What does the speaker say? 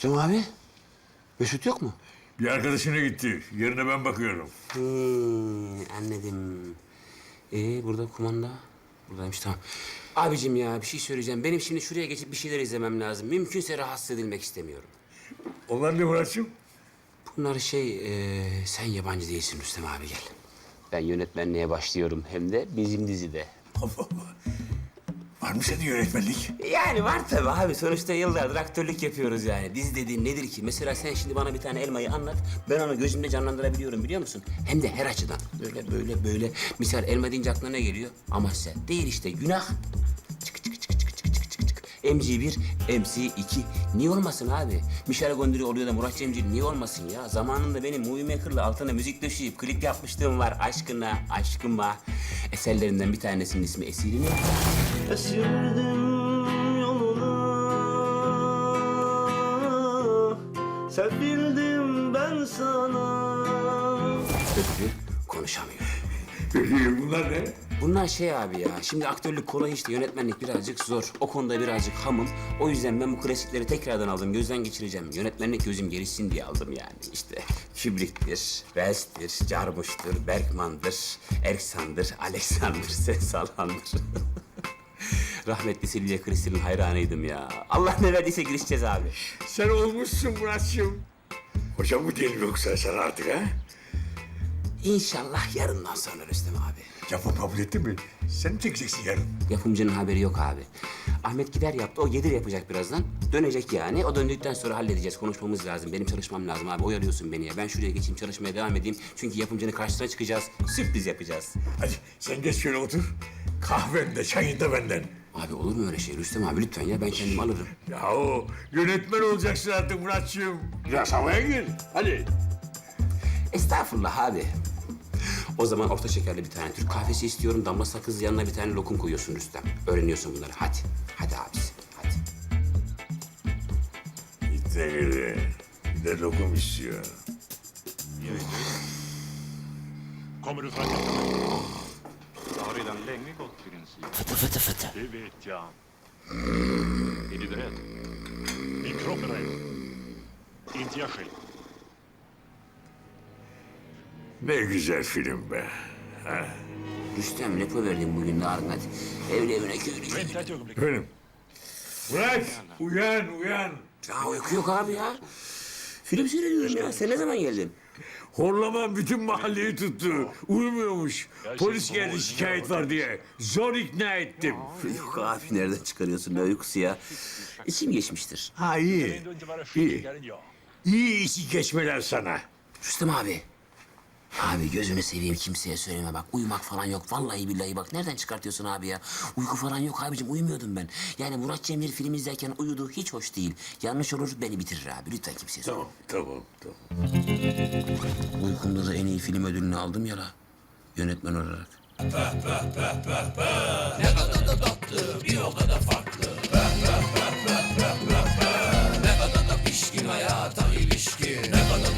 Rüstem abi, Mesut yok mu? Bir arkadaşına gitti. Yerine ben bakıyorum. Hmm, anladım. Ee, burada kumanda. Buradaymış tamam. Abicim ya bir şey söyleyeceğim. Benim şimdi şuraya geçip bir şeyler izlemem lazım. Mümkünse rahatsız edilmek istemiyorum. Onlar ne Muratçım? Bunlar şey, e, sen yabancı değilsin Rüstem abi gel. Ben yönetmenliğe başlıyorum hem de bizim dizide. Allah Allah. Var mı senin yönetmenlik? Yani var tabii abi. Sonuçta yıllardır aktörlük yapıyoruz yani. Dizi dediğin nedir ki? Mesela sen şimdi bana bir tane elmayı anlat. Ben onu gözümde canlandırabiliyorum biliyor musun? Hem de her açıdan. Böyle böyle böyle. Misal elma deyince aklına ne geliyor? Amasya. Değil işte günah. MC1, MC2. Niye olmasın abi? Michel Gondry oluyor da Murat Cemcir niye olmasın ya? Zamanında benim Movie Maker'la altına müzik döşeyip klip yapmışlığım var. Aşkına, aşkıma. Eserlerinden bir tanesinin ismi Esirini. Esirdim yoluna Sevildim ben sana Köprü konuşamıyor. Bunlar ne? Bunlar şey abi ya, şimdi aktörlük kolay işte, yönetmenlik birazcık zor. O konuda birazcık hamım. O yüzden ben bu klasikleri tekrardan aldım, gözden geçireceğim. Yönetmenlik gözüm gelişsin diye aldım yani. İşte Kubrick'tir, Wells'tir, Jarmusch'tur, Bergman'dır, Erksan'dır, Alexander, Sensalan'dır. Rahmetli Silvia Kristin'in hayranıydım ya. Allah ne verdiyse girişeceğiz abi. Sen olmuşsun Muratçım. Hocam mı diyelim yoksa sen artık ha? İnşallah yarından sonra Rüstem abi. Yapım kabul ettin mi? Sen mi çekeceksin yarın? Yapımcının haberi yok abi. Ahmet gider yaptı, o gelir yapacak birazdan. Dönecek yani. O döndükten sonra halledeceğiz, konuşmamız lazım. Benim çalışmam lazım abi, oyalıyorsun beni ya. Ben şuraya geçeyim, çalışmaya devam edeyim. Çünkü yapımcının karşısına çıkacağız, sürpriz yapacağız. Hadi sen geç şöyle otur. Kahven de çayın da benden. Abi olur mu öyle şey Rüstem abi lütfen ya, ben kendim alırım. Yahu yönetmen olacaksın artık Muratçım. Biraz havaya gir. Hadi. Estağfurullah abi. O zaman orta şekerli bir tane Türk kahvesi istiyorum. Damla sakız yanına bir tane lokum koyuyorsun Rüstem. Öğreniyorsun bunları. Hadi. Hadi abisi. Hadi. Geri. Bir de lokum istiyor. Kommer du med? Jag har redan länge gått princip. Fıtı fıtı fıtı. Det vet jag. Är du beredd? Din kropp är rädd. Inte jag själv. Ne güzel film be. Rüstem ne verdin bugün yarın hadi. Evli evine köylü. Efendim. Murat uyan uyan. Ya uyku yok abi ya. Film seyrediyorum ya. Sen ne zaman geldin? Horlaman bütün mahalleyi tuttu. Uyumuyormuş. Polis geldi şikayet var diye. Zor ikna ettim. Yok abi nereden çıkarıyorsun ne uykusu ya? İçim geçmiştir. Ha iyi. İyi. İyi işi geçmeler sana. Rüstem abi. Abi gözünü seveyim kimseye söyleme bak. Uyumak falan yok. Vallahi billahi bak. Nereden çıkartıyorsun abi ya? Uyku falan yok abicim. Uyumuyordum ben. Yani Murat Cemil film izlerken uyudu. Hiç hoş değil. Yanlış olur beni bitirir abi. Lütfen kimseye söyleme. Tamam tamam tamam. Uykumda da en iyi film ödülünü aldım ya la. Yönetmen olarak.